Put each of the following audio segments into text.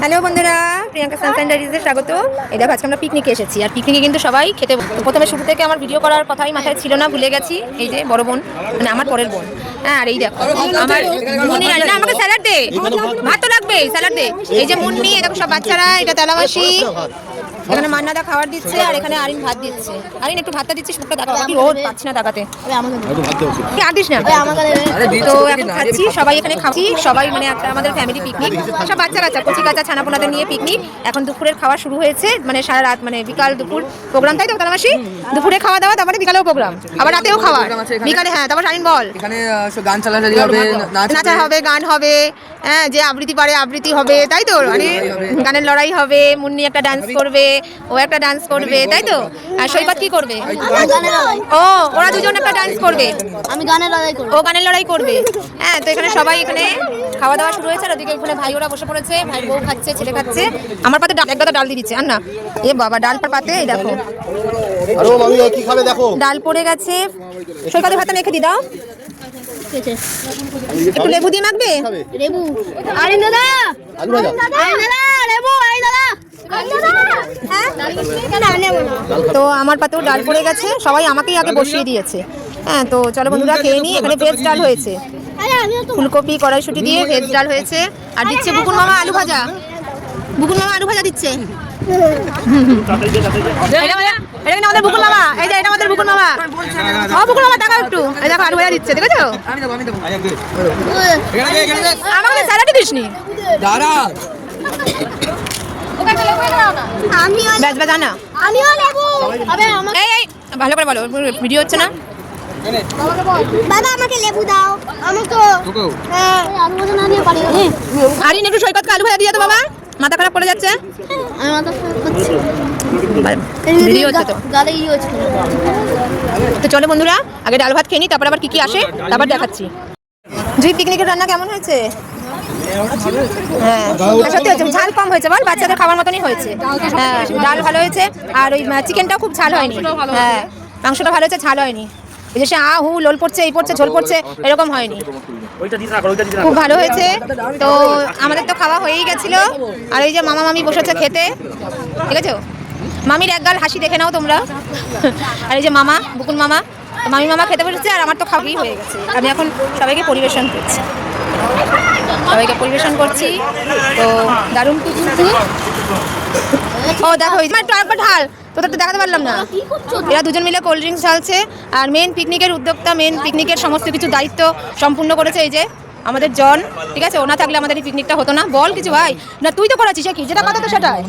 Hello বন্ধুরা, প্রিয়াঙ্কা সান ডাইরিজে স্বাগত। এই দেখো, আজকে আমরা পিকনিকে এসেছি। আর পিকনিকে কিন্তু সবাই খেতে প্রথমে শুরু থেকে আমার ভিডিও করার কথাই মাথায় ছিল না, ভুলে গেছি। এই যে বড় বোন মানে আমার পরের বোন। হ্যাঁ আর এই দেখো, আমার মুন্নি না, আমাকে স্যালাড দে। ভাত তো লাগবে স্যালাড দে। এই যে মুন্নি, এই দেখো সব বাচ্চারা, এটা তেলাবাসি। এখানে মান্নাদা খাবার দিচ্ছে আর এখানে আরিন ভাত দিচ্ছে। আরিন একটু ভাতটা দিচ্ছিস? মুখটা দেখা। কি রোদ পাচ্ছি না তাকাতে। কি আর দিস না তো এখন খাচ্ছি সবাই এখানে খাচ্ছি সবাই মানে একটা আমাদের ফ্যামিলি পিকনিক সব বাচ্চা কাচ্চা কচি কাচ্চা ছানাপোনাদের নিয়ে পিকনিক এখন দুপুরের খাওয়া শুরু হয়েছে মানে সারা রাত মানে বিকাল দুপুর প্রোগ্রাম তাই তো তালামাসি দুপুরে খাওয়া দাওয়া তারপরে বিকালেও প্রোগ্রাম আবার রাতেও খাওয়া বিকালে হ্যাঁ তারপর সারিন বল। এখানে গান চালাচালি হবে নাচা হবে গান হবে হ্যাঁ যে আবৃত্তি পারে আবৃত্তি হবে তাই তো? মানে গানের লড়াই হবে মুন্নি একটা ডান্স করবে। ও একটা ডান্স করবে তাই তো? আর সৈকত কি করবে? ও ওরা দুজন একটা ডান্স করবে? আমি গানের লড়াই করব। ও গানের লড়াই করবে। হ্যাঁ তো এখানে সবাই এখানে খাওয়া দাওয়া শুরু হয়েছে আর ওদিকে ওখানে ভাই ওরা বসে পড়েছে ভাই বউ খাচ্ছে ছেলে খাচ্ছে। আমার পাতে ডাল এক গাদা ডাল দিয়ে দিচ্ছে আর না এ বাবা ডাল পার পাতে এই দেখো। আরও মামি কি খাবে দেখো? ডাল পড়ে গেছে। সৈকতের ভাতে মেখে দি দাও। একটু লেবু দিয়ে মাখবে? লেবু। আরে দাদা! আরে দাদা! লেবু তো আমার পাতেও ডাল পড়ে গেছে, সবাই আমাকেই আগে বসিয়ে দিয়েছে। হ্যাঁ তো চলো বন্ধুরা, খেয়ে নিই এখানে ভেজ ডাল হয়েছে। ফুলকপি, কড়াইশুটি দিয়ে ভেজ ডাল হয়েছে। আর দিচ্ছে বুকুন মামা আলু ভাজা। বুকুন মামা আলু ভাজা দিচ্ছে। মামা। এটা আমাদের মামা। মামা একটু। আলু ভাজা দিচ্ছে দাঁড়া ব্যাস এই ভালো করে বলো ভিডিও হচ্ছে না বাবা হ্যাঁ না একটু আলু তো বাবা মাথা খারাপ যাচ্ছে তো চলো বন্ধুরা আগে ডাল ভাত খেয়ে নিই তারপর আবার কি কি আসে তারপর দেখাচ্ছি জি পিকনিকের রান্না কেমন হয়েছে হ্যাঁ। সত্যি হয়েছে ঝাল কম হয়েছে বল? বাচ্চাদের খাবার মতনই হয়েছে। হ্যাঁ ডাল ভালো হয়েছে আর ওই চিকেনটাও খুব ঝাল হয়নি। হ্যাঁ মাংসটা ভালো হয়েছে ঝাল হয়নি। এই যে সে আ হু লোল পড়ছে এই পড়ছে ঝোল পড়ছে এরকম হয়নি। খুব ভালো হয়েছে। তো আমাদের তো খাওয়া হয়েই গেছিল। আর এই যে মামা মামি বসেছে খেতে। ঠিক আছে? মামির এক গাল হাসি দেখে নাও তোমরা। আর এই যে মামা বুকুন মামা মামি মামা খেতে বসেছে আর আমার তো খাওয়াই হয়ে গেছে। আমি এখন সবাইকে পরিবেশন করছি। সবাইকে পরিবেশন করছি। তো দারুণ কি ও, দেখো আমার একটু ঢাল তোদের তো দেখাতে পারলাম না। এরা দুজন মিলে কোল্ড ড্রিঙ্কস ঢালছে। আর মেন পিকনিকের উদ্যোক্তা মেন পিকনিকের সমস্ত কিছু দায়িত্ব সম্পূর্ণ করেছে এই যে আমাদের জন ঠিক আছে? ওনা থাকলে আমাদের এই পিকনিকটা হতো না। বল কিছু ভাই। না তুই তো করেছিস কি যেটা কথা তো সেটাই।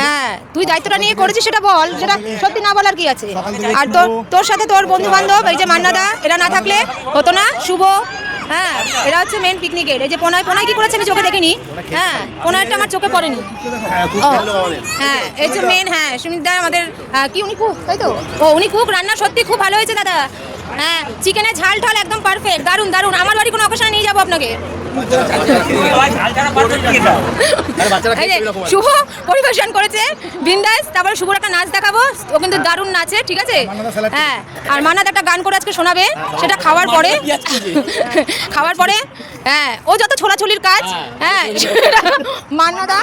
হ্যাঁ তুই দায়িত্বটা নিয়ে করেছিস সেটা বল। সেটা সত্যি না বলার কি আছে? আর তোর তোর সাথে তোর বন্ধু বান্ধব এই যে মান্নাদা এরা না থাকলে হতো না। শুভ হ্যাঁ এরা হচ্ছে মেন পিকনিকের এই যে পোনায় পোনায় কি করেছে আমি চোখে দেখিনি। হ্যাঁ পোনায়টা আমার চোখে পড়েনি। হ্যাঁ এই যে মেন হ্যাঁ সুমিতদা আমাদের আহ, কি উনি কুক তাই তো? ও উনি কুক রান্না সত্যি খুব ভালো হয়েছে দাদা। হ্যাঁ চিকেনের ঝাল ঠাল একদম পারফেক্ট দারুণ দারুণ আমার বাড়ি কোনো অকেশনে আপনাকে? শুভ পরিবেশন করেছে বিন্দাস, তারপরে শুভর একটা নাচ দেখাবো। ও কিন্তু দারুণ নাচে, ঠিক আছে? হ্যাঁ আর মানাদ একটা গান করে আজকে শোনাবে, সেটা খাওয়ার পরে। খাওয়ার পরে হ্যাঁ ও যত ছোলাছুলির কাজ হ্যাঁ মান্নাদা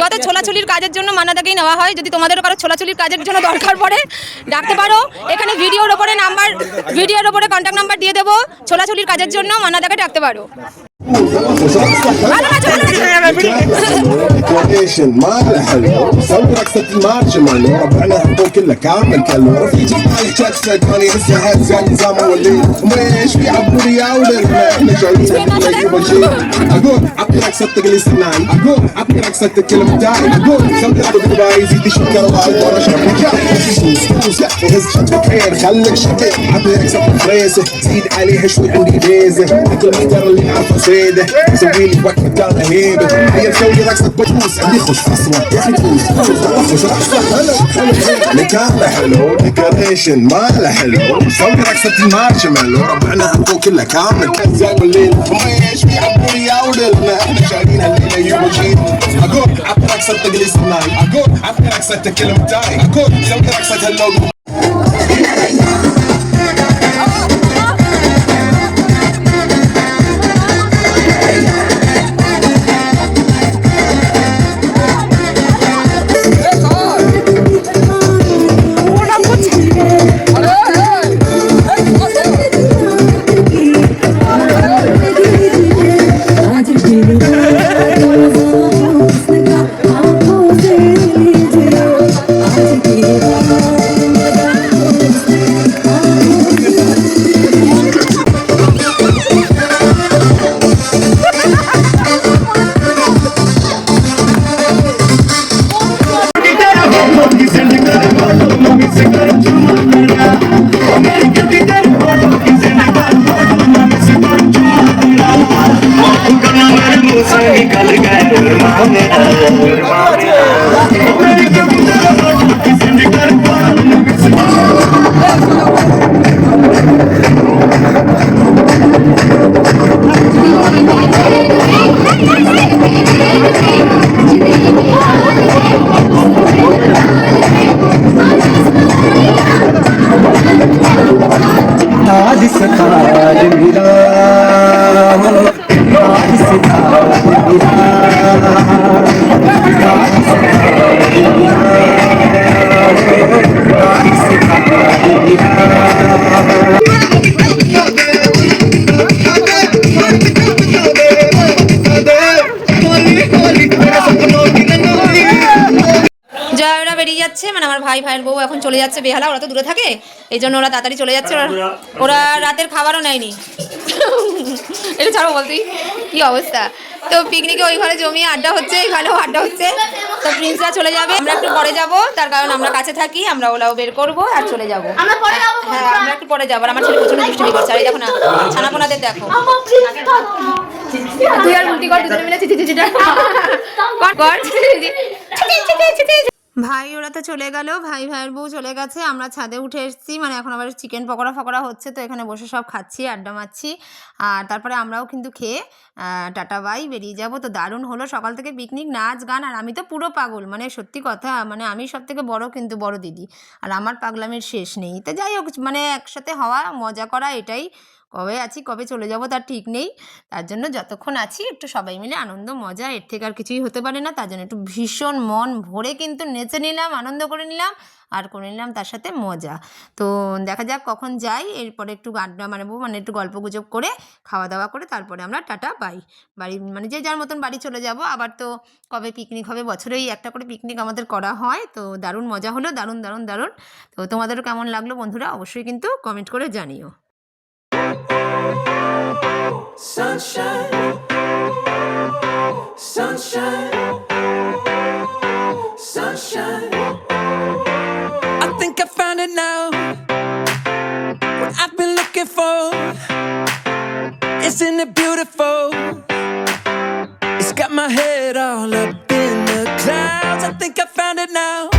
যত ছোলাছুলির কাজের জন্য মান্নাদাকেই নেওয়া হয়, যদি তোমাদের কারও ছোলাছুলির কাজের জন্য দরকার পড়ে, ডাকতে পারো। এখানে ভিডিওর ওপরে নাম্বার, ভিডিওর ওপরে কন্ট্যাক্ট নাম্বার দিয়ে দেবো। ছোলাছুলির কাজের জন্য মান্নাদাকে ডাকতে পারো। ستيشن ما له حل صورك ست مارش مان ربعنا حبوه كله كامل كله. رفيجي مالك شات بس لسه هاد زاد نظام ولي. ومش بيعبوا لي اولر إحنا شايفين بالمجيب شيء أقول عطي لك صدق لي سنان أقول عطي لك تكلم كلمتين أقول صدق بدبي زيد شكر الله. ورا شرب جاي. لا يهز شبك خير خليك شبك عطي لك فريسه زيد عليها شوي عندي ليزة اكل مختار اللي عارفه سيدة. سوي لي وقت كان هيبة. هيا مسوي رقصة بجوز اللي يخش في الصوت راح يتوج اخش راح حلو ديكوريشن ماله حلو فوق رقصة المارشميلو ربعنا الضو كله كامل كذاب الليل طويش بيحبون ياوللنا إحنا شايلينها الليلة يوجين أقول عطني رقصة تجلس معي أقول عطني رقصة تكلم تاي أقول سوي رقصة هاللوجو तू से निकल गए गुरमा मेरा गुरमा मेरे कबूतर पर किसी ने कर पालन ভাই ভাইয়ের বউ এখন চলে যাচ্ছে বেহালা ওরা তো দূরে থাকে। এই জন্য ওরা তাড়াতাড়ি চলে যাচ্ছে ওরা ওরা রাতের খাবারও নেয়নি। এটা ছাড়ো বলতেই কি অবস্থা? তো পিকনিকে ওই ঘরে জমিয়ে আড্ডা হচ্ছে এখানেও আড্ডা হচ্ছে। তো প্রিন্সরা চলে যাবে আমরা একটু পরে যাব তার কারণ আমরা কাছে থাকি আমরা ওলাও বের করব আর চলে যাব। আমরা পরে যাব হ্যাঁ আমরা একটু পরে যাব আর আমার ছেলে প্রচণ্ড দুষ্টুমি করছে আর দেখো না ছানাপোনাদের দেখো। তুই আর উল্টি কর দুজনে মিলে চিচি চিচিটা কর কর ভাই, ওরা তো চলে গেল। ভাই, ভাইয়ের বউ চলে গেছে। আমরা ছাদে উঠে এসেছি। মানে এখন আবার চিকেন পকোড়া ফকোড়া হচ্ছে, তো এখানে বসে সব খাচ্ছি, আড্ডা মারছি। আর তারপরে আমরাও কিন্তু খেয়ে টাটা, বাই, বেরিয়ে যাব। তো দারুণ হলো সকাল থেকে পিকনিক নাচ, গান, আর আমি তো পুরো পাগল। মানে সত্যি কথা মানে আমি সব থেকে বড় কিন্তু বড় দিদি। আর আমার পাগলামের শেষ নেই। তো যাই হোক মানে একসাথে হওয়া, মজা করা, এটাই কবে আছি, কবে চলে যাব তার ঠিক নেই। তার জন্য যতক্ষণ আছি একটু সবাই মিলে আনন্দ, মজা, এর থেকে আর কিছুই হতে পারে না। তার জন্য একটু ভীষণ মন ভরে কিন্তু নেচে নিলাম, আনন্দ করে নিলাম, আর করে নিলাম তার সাথে মজা। তো দেখা যাক কখন যাই, এরপরে একটু আড্ডা মারবো মানে একটু গল্প গুজব করে খাওয়া দাওয়া করে তারপরে আমরা টাটা পাই বাড়ি মানে যে যার মতন বাড়ি চলে যাব। আবার তো কবে পিকনিক হবে বছরেই একটা করে পিকনিক আমাদের করা হয়, তো দারুণ মজা হলো, দারুণ দারুণ দারুণ। তো তোমাদেরও কেমন লাগল বন্ধুরা অবশ্যই কিন্তু কমেন্ট করে জানিও। Sunshine, sunshine, sunshine. I think I found it now. What I've been looking for. Isn't it beautiful? It's got my head all up in the clouds. I think I found it now.